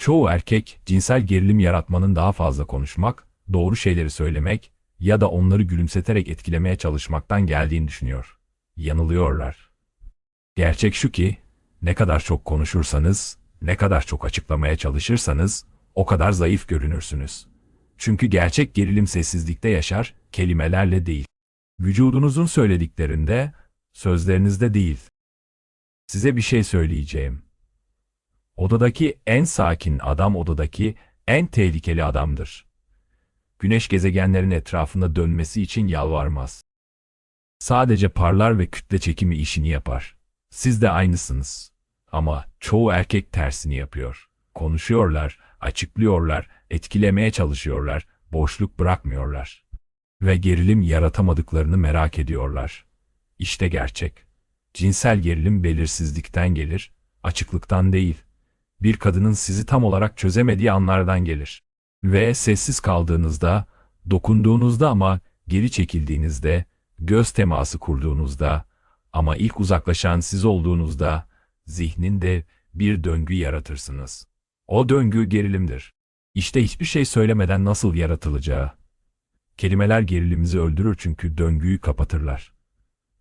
Çoğu erkek cinsel gerilim yaratmanın daha fazla konuşmak, doğru şeyleri söylemek ya da onları gülümseterek etkilemeye çalışmaktan geldiğini düşünüyor. Yanılıyorlar. Gerçek şu ki, ne kadar çok konuşursanız, ne kadar çok açıklamaya çalışırsanız, o kadar zayıf görünürsünüz. Çünkü gerçek gerilim sessizlikte yaşar, kelimelerle değil. Vücudunuzun söylediklerinde, sözlerinizde değil. Size bir şey söyleyeceğim. Odadaki en sakin adam odadaki en tehlikeli adamdır. Güneş gezegenlerin etrafında dönmesi için yalvarmaz. Sadece parlar ve kütle çekimi işini yapar. Siz de aynısınız. Ama çoğu erkek tersini yapıyor. Konuşuyorlar, açıklıyorlar, etkilemeye çalışıyorlar, boşluk bırakmıyorlar. Ve gerilim yaratamadıklarını merak ediyorlar. İşte gerçek. Cinsel gerilim belirsizlikten gelir, açıklıktan değil. Bir kadının sizi tam olarak çözemediği anlardan gelir. Ve sessiz kaldığınızda, dokunduğunuzda ama geri çekildiğinizde, göz teması kurduğunuzda ama ilk uzaklaşan siz olduğunuzda, zihninde bir döngü yaratırsınız. O döngü gerilimdir. İşte hiçbir şey söylemeden nasıl yaratılacağı. Kelimeler gerilimizi öldürür çünkü döngüyü kapatırlar.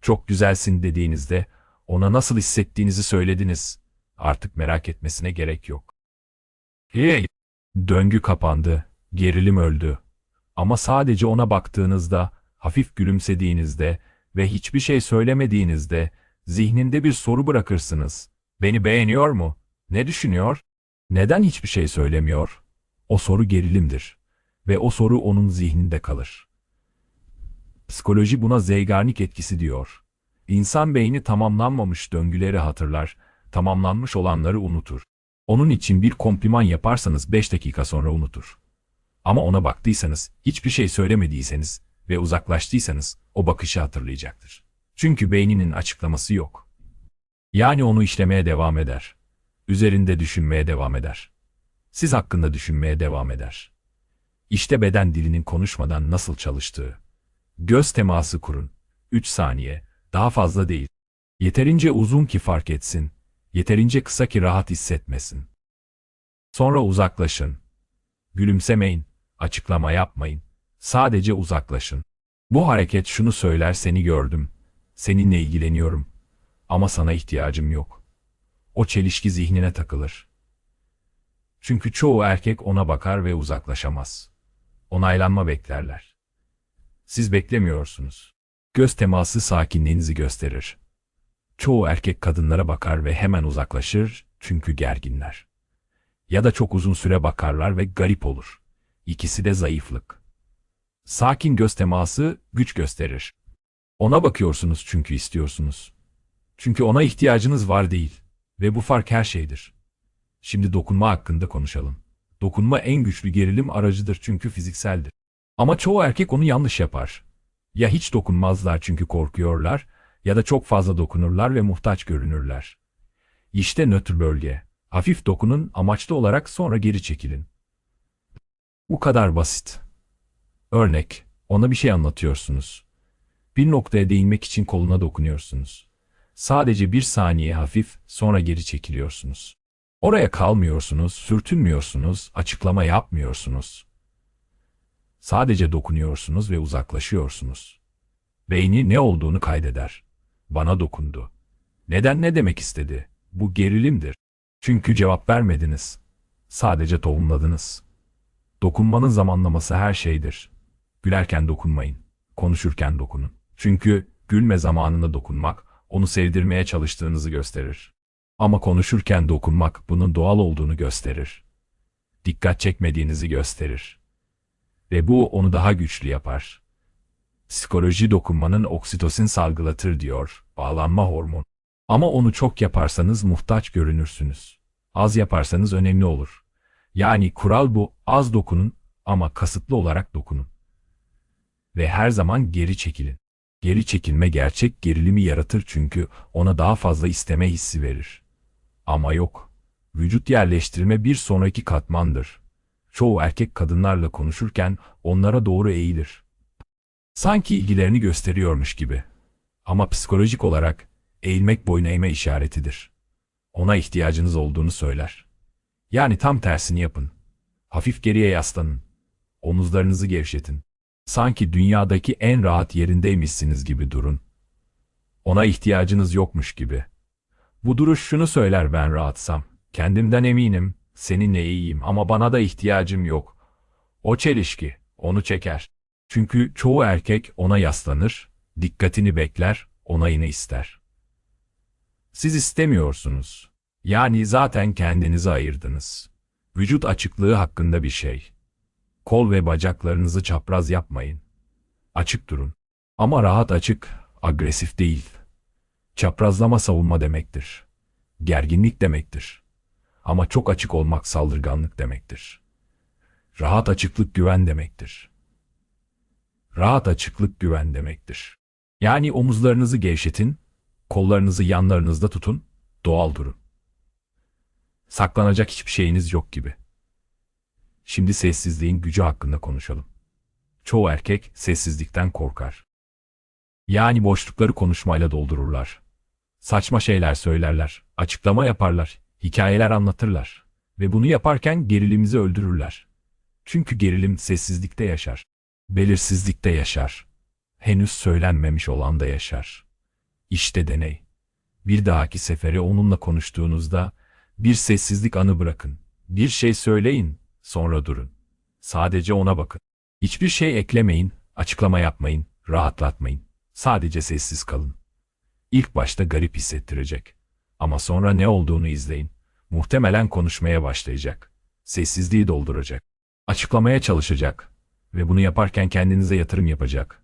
Çok güzelsin dediğinizde ona nasıl hissettiğinizi söylediniz. Artık merak etmesine gerek yok. Hey! Döngü kapandı, gerilim öldü. Ama sadece ona baktığınızda, hafif gülümsediğinizde ve hiçbir şey söylemediğinizde zihninde bir soru bırakırsınız. Beni beğeniyor mu? Ne düşünüyor? Neden hiçbir şey söylemiyor? O soru gerilimdir ve o soru onun zihninde kalır. Psikoloji buna Zeigarnik etkisi diyor. İnsan beyni tamamlanmamış döngüleri hatırlar, tamamlanmış olanları unutur. Onun için bir kompliman yaparsanız 5 dakika sonra unutur. Ama ona baktıysanız, hiçbir şey söylemediyseniz ve uzaklaştıysanız o bakışı hatırlayacaktır. Çünkü beyninin açıklaması yok. Yani onu işlemeye devam eder. Üzerinde düşünmeye devam eder. Siz hakkında düşünmeye devam eder. İşte beden dilinin konuşmadan nasıl çalıştığı. Göz teması kurun. 3 saniye, daha fazla değil. Yeterince uzun ki fark etsin, yeterince kısa ki rahat hissetmesin. Sonra uzaklaşın. Gülümsemeyin, açıklama yapmayın. Sadece uzaklaşın. Bu hareket şunu söyler seni gördüm. Seninle ilgileniyorum. Ama sana ihtiyacım yok. O çelişki zihnine takılır. Çünkü çoğu erkek ona bakar ve uzaklaşamaz. Onaylanma beklerler. Siz beklemiyorsunuz. Göz teması sakinliğinizi gösterir. Çoğu erkek kadınlara bakar ve hemen uzaklaşır çünkü gerginler. Ya da çok uzun süre bakarlar ve garip olur. İkisi de zayıflık. Sakin göz teması güç gösterir. Ona bakıyorsunuz çünkü istiyorsunuz. Çünkü ona ihtiyacınız var değil. Ve bu fark her şeydir. Şimdi dokunma hakkında konuşalım. Dokunma en güçlü gerilim aracıdır çünkü fizikseldir. Ama çoğu erkek onu yanlış yapar. Ya hiç dokunmazlar çünkü korkuyorlar ya da çok fazla dokunurlar ve muhtaç görünürler. İşte nötr bölge. Hafif dokunun amaçlı olarak sonra geri çekilin. Bu kadar basit. Örnek, ona bir şey anlatıyorsunuz. Bir noktaya değinmek için koluna dokunuyorsunuz. Sadece bir saniye hafif, sonra geri çekiliyorsunuz. Oraya kalmıyorsunuz, sürtünmüyorsunuz, açıklama yapmıyorsunuz. Sadece dokunuyorsunuz ve uzaklaşıyorsunuz. Beyni ne olduğunu kaydeder. Bana dokundu. Neden ne demek istedi? Bu gerilimdir. Çünkü cevap vermediniz. Sadece tohumladınız. Dokunmanın zamanlaması her şeydir. Gülerken dokunmayın. Konuşurken dokunun. Çünkü gülme zamanında dokunmak, onu sevdirmeye çalıştığınızı gösterir. Ama konuşurken dokunmak bunun doğal olduğunu gösterir. Dikkat çekmediğinizi gösterir. Ve bu onu daha güçlü yapar. Psikoloji dokunmanın oksitosin salgılatır diyor, bağlanma hormon. Ama onu çok yaparsanız muhtaç görünürsünüz. Az yaparsanız önemli olur. Yani kural bu, az dokunun ama kasıtlı olarak dokunun. Ve her zaman geri çekilin. Geri çekilme gerçek gerilimi yaratır çünkü ona daha fazla isteme hissi verir. Ama yok. Vücut yerleştirme bir sonraki katmandır. Çoğu erkek kadınlarla konuşurken onlara doğru eğilir. Sanki ilgilerini gösteriyormuş gibi. Ama psikolojik olarak eğilmek boyun eğme işaretidir. Ona ihtiyacınız olduğunu söyler. Yani tam tersini yapın. Hafif geriye yaslanın. Omuzlarınızı gevşetin. Sanki dünyadaki en rahat yerindeymişsiniz gibi durun. Ona ihtiyacınız yokmuş gibi. Bu duruş şunu söyler ben rahatsam. Kendimden eminim, seninle iyiyim ama bana da ihtiyacım yok. O çelişki, onu çeker. Çünkü çoğu erkek ona yaslanır, dikkatini bekler, onayını ister. Siz istemiyorsunuz. Yani zaten kendinizi ayırdınız. Vücut açıklığı hakkında bir şey. Kol ve bacaklarınızı çapraz yapmayın. Açık durun. Ama rahat açık, agresif değil. Çaprazlama savunma demektir. Gerginlik demektir. Ama çok açık olmak saldırganlık demektir. Rahat açıklık güven demektir. Rahat açıklık güven demektir. Yani omuzlarınızı gevşetin, kollarınızı yanlarınızda tutun, doğal durun. Saklanacak hiçbir şeyiniz yok gibi. Şimdi sessizliğin gücü hakkında konuşalım. Çoğu erkek sessizlikten korkar. Yani boşlukları konuşmayla doldururlar. Saçma şeyler söylerler, açıklama yaparlar, hikayeler anlatırlar. Ve bunu yaparken gerilimizi öldürürler. Çünkü gerilim sessizlikte yaşar. Belirsizlikte yaşar. Henüz söylenmemiş olan da yaşar. İşte deney. Bir dahaki sefere onunla konuştuğunuzda bir sessizlik anı bırakın. Bir şey söyleyin, sonra durun. Sadece ona bakın. Hiçbir şey eklemeyin, açıklama yapmayın, rahatlatmayın. Sadece sessiz kalın. İlk başta garip hissettirecek. Ama sonra ne olduğunu izleyin. Muhtemelen konuşmaya başlayacak. Sessizliği dolduracak. Açıklamaya çalışacak. Ve bunu yaparken kendinize yatırım yapacak.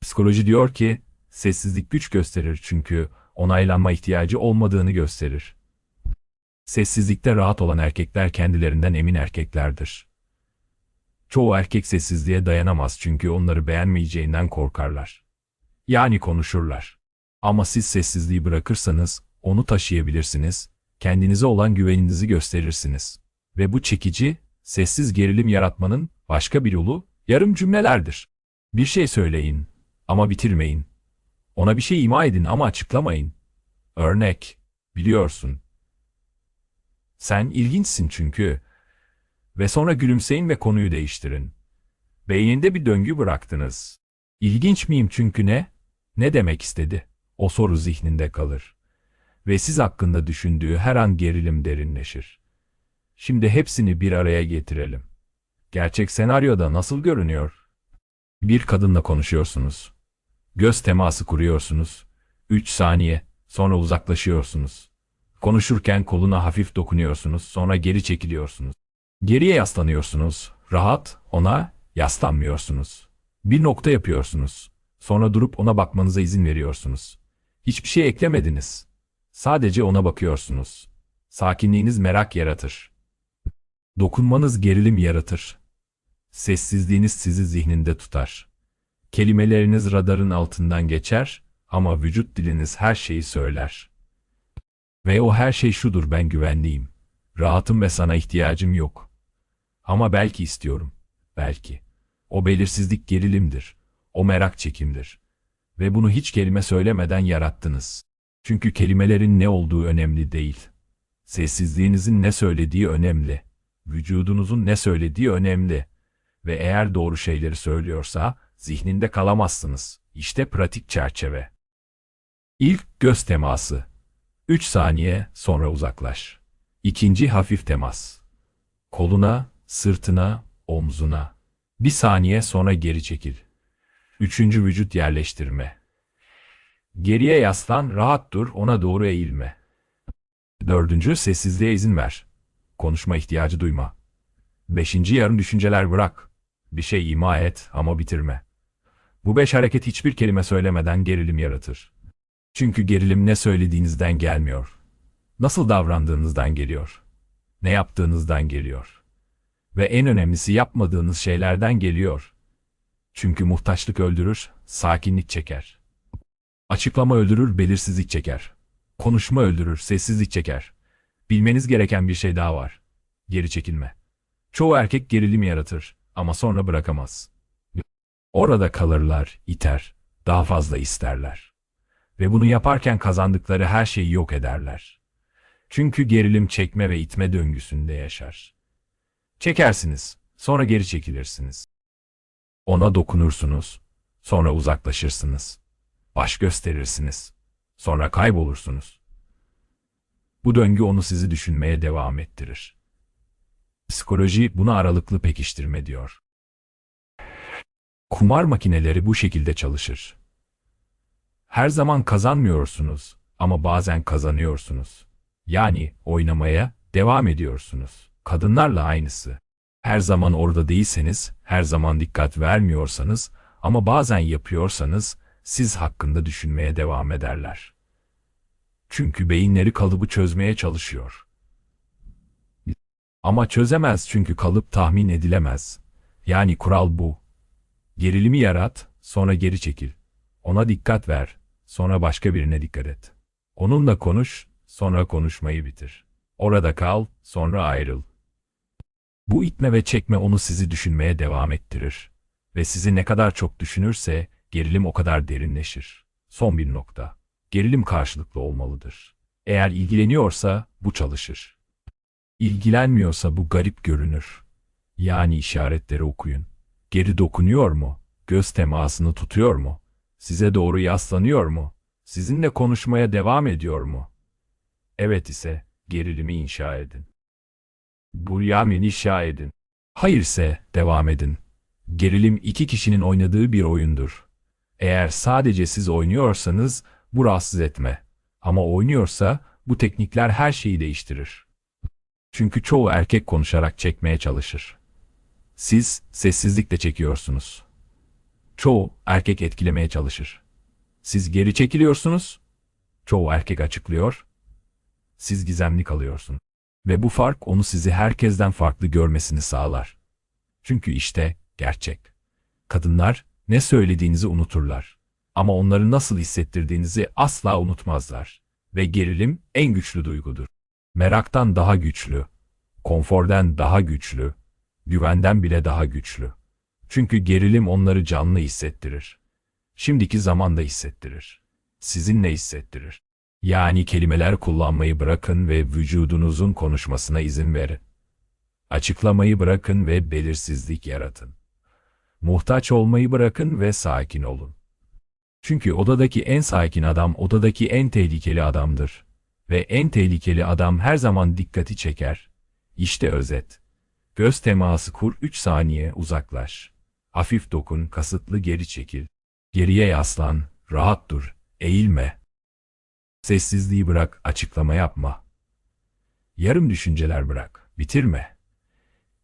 Psikoloji diyor ki, sessizlik güç gösterir çünkü onaylanma ihtiyacı olmadığını gösterir. Sessizlikte rahat olan erkekler kendilerinden emin erkeklerdir. Çoğu erkek sessizliğe dayanamaz çünkü onları beğenmeyeceğinden korkarlar. Yani konuşurlar. Ama siz sessizliği bırakırsanız onu taşıyabilirsiniz, kendinize olan güveninizi gösterirsiniz. Ve bu çekici, sessiz gerilim yaratmanın başka bir yolu yarım cümlelerdir. Bir şey söyleyin ama bitirmeyin. Ona bir şey ima edin ama açıklamayın. Örnek, biliyorsun. Sen ilginçsin çünkü. Ve sonra gülümseyin ve konuyu değiştirin. Beyninde bir döngü bıraktınız. İlginç miyim çünkü ne? Ne demek istedi? O soru zihninde kalır. Ve siz hakkında düşündüğü her an gerilim derinleşir. Şimdi hepsini bir araya getirelim. Gerçek senaryoda nasıl görünüyor? Bir kadınla konuşuyorsunuz. Göz teması kuruyorsunuz. 3 saniye, sonra uzaklaşıyorsunuz. Konuşurken koluna hafif dokunuyorsunuz, sonra geri çekiliyorsunuz. Geriye yaslanıyorsunuz. Rahat, ona yaslanmıyorsunuz. Bir nokta yapıyorsunuz. Sonra durup ona bakmanıza izin veriyorsunuz. Hiçbir şey eklemediniz. Sadece ona bakıyorsunuz. Sakinliğiniz merak yaratır. Dokunmanız gerilim yaratır. Sessizliğiniz sizi zihninde tutar. Kelimeleriniz radarın altından geçer ama vücut diliniz her şeyi söyler. Ve o her şey şudur ben güvenliyim. Rahatım ve sana ihtiyacım yok. Ama belki istiyorum. Belki. O belirsizlik gerilimdir. O merak çekimdir. Ve bunu hiç kelime söylemeden yarattınız. Çünkü kelimelerin ne olduğu önemli değil. Sessizliğinizin ne söylediği önemli. Vücudunuzun ne söylediği önemli. Ve eğer doğru şeyleri söylüyorsa zihninde kalamazsınız. İşte pratik çerçeve. İlk göz teması. 3 saniye sonra uzaklaş. İkinci hafif temas. Koluna, sırtına, omzuna. Bir saniye sonra geri çekil. Üçüncü vücut yerleştirme. Geriye yaslan, rahat dur, ona doğru eğilme. Dördüncü, sessizliğe izin ver. Konuşma ihtiyacı duyma. Beşinci, yarım düşünceler bırak. Bir şey ima et ama bitirme. Bu beş hareket hiçbir kelime söylemeden gerilim yaratır. Çünkü gerilim ne söylediğinizden gelmiyor. Nasıl davrandığınızdan geliyor. Ne yaptığınızdan geliyor. Ve en önemlisi yapmadığınız şeylerden geliyor. Çünkü muhtaçlık öldürür, sakinlik çeker. Açıklama öldürür, belirsizlik çeker. Konuşma öldürür, sessizlik çeker. Bilmeniz gereken bir şey daha var. Geri çekilme. Çoğu erkek gerilim yaratır ama sonra bırakamaz. Orada kalırlar, iter, daha fazla isterler. Ve bunu yaparken kazandıkları her şeyi yok ederler. Çünkü gerilim çekme ve itme döngüsünde yaşar. Çekersiniz, sonra geri çekilirsiniz. Ona dokunursunuz, sonra uzaklaşırsınız. Baş gösterirsiniz, sonra kaybolursunuz. Bu döngü onu sizi düşünmeye devam ettirir. Psikoloji buna aralıklı pekiştirme diyor. Kumar makineleri bu şekilde çalışır. Her zaman kazanmıyorsunuz ama bazen kazanıyorsunuz. Yani oynamaya devam ediyorsunuz. Kadınlarla aynısı. Her zaman orada değilseniz, her zaman dikkat vermiyorsanız ama bazen yapıyorsanız siz hakkında düşünmeye devam ederler. Çünkü beyinleri kalıbı çözmeye çalışıyor. Ama çözemez çünkü kalıp tahmin edilemez. Yani kural bu. Gerilimi yarat, sonra geri çekil. Ona dikkat ver, sonra başka birine dikkat et. Onunla konuş, sonra konuşmayı bitir. Orada kal, sonra ayrıl. Bu itme ve çekme onu sizi düşünmeye devam ettirir. Ve sizi ne kadar çok düşünürse gerilim o kadar derinleşir. Son bir nokta. Gerilim karşılıklı olmalıdır. Eğer ilgileniyorsa bu çalışır. İlgilenmiyorsa bu garip görünür. Yani işaretleri okuyun. Geri dokunuyor mu? Göz temasını tutuyor mu? Size doğru yaslanıyor mu? Sizinle konuşmaya devam ediyor mu? Evet ise gerilimi inşa edin. Buryamin inşa edin. Hayır ise devam edin. Gerilim iki kişinin oynadığı bir oyundur. Eğer sadece siz oynuyorsanız bu rahatsız etme. Ama oynuyorsa bu teknikler her şeyi değiştirir. Çünkü çoğu erkek konuşarak çekmeye çalışır. Siz sessizlikle çekiyorsunuz. Çoğu erkek etkilemeye çalışır. Siz geri çekiliyorsunuz. Çoğu erkek açıklıyor. Siz gizemli kalıyorsun. Ve bu fark onu sizi herkesten farklı görmesini sağlar. Çünkü işte gerçek. Kadınlar ne söylediğinizi unuturlar. Ama onları nasıl hissettirdiğinizi asla unutmazlar. Ve gerilim en güçlü duygudur. Meraktan daha güçlü, konfordan daha güçlü, güvenden bile daha güçlü. Çünkü gerilim onları canlı hissettirir. Şimdiki zamanda hissettirir. Sizinle hissettirir. Yani kelimeler kullanmayı bırakın ve vücudunuzun konuşmasına izin verin. Açıklamayı bırakın ve belirsizlik yaratın. Muhtaç olmayı bırakın ve sakin olun. Çünkü odadaki en sakin adam odadaki en tehlikeli adamdır. Ve en tehlikeli adam her zaman dikkati çeker. İşte özet. Göz teması kur 3 saniye uzaklaş. Hafif dokun, kasıtlı geri çekil. Geriye yaslan, rahat dur, eğilme. Sessizliği bırak, açıklama yapma. Yarım düşünceler bırak, bitirme.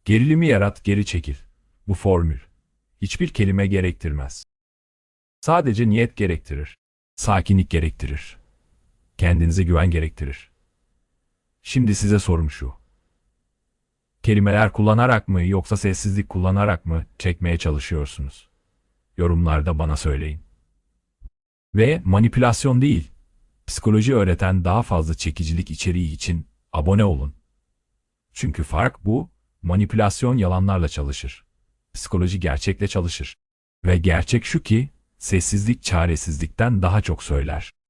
Gerilimi yarat, geri çekil. Bu formül. Hiçbir kelime gerektirmez. Sadece niyet gerektirir. Sakinlik gerektirir. Kendinize güven gerektirir. Şimdi size sorum şu. Kelimeler kullanarak mı yoksa sessizlik kullanarak mı çekmeye çalışıyorsunuz? Yorumlarda bana söyleyin. Ve manipülasyon değil, psikoloji öğreten daha fazla çekicilik içeriği için abone olun. Çünkü fark bu, manipülasyon yalanlarla çalışır. Psikoloji gerçekle çalışır. Ve gerçek şu ki, sessizlik çaresizlikten daha çok söyler.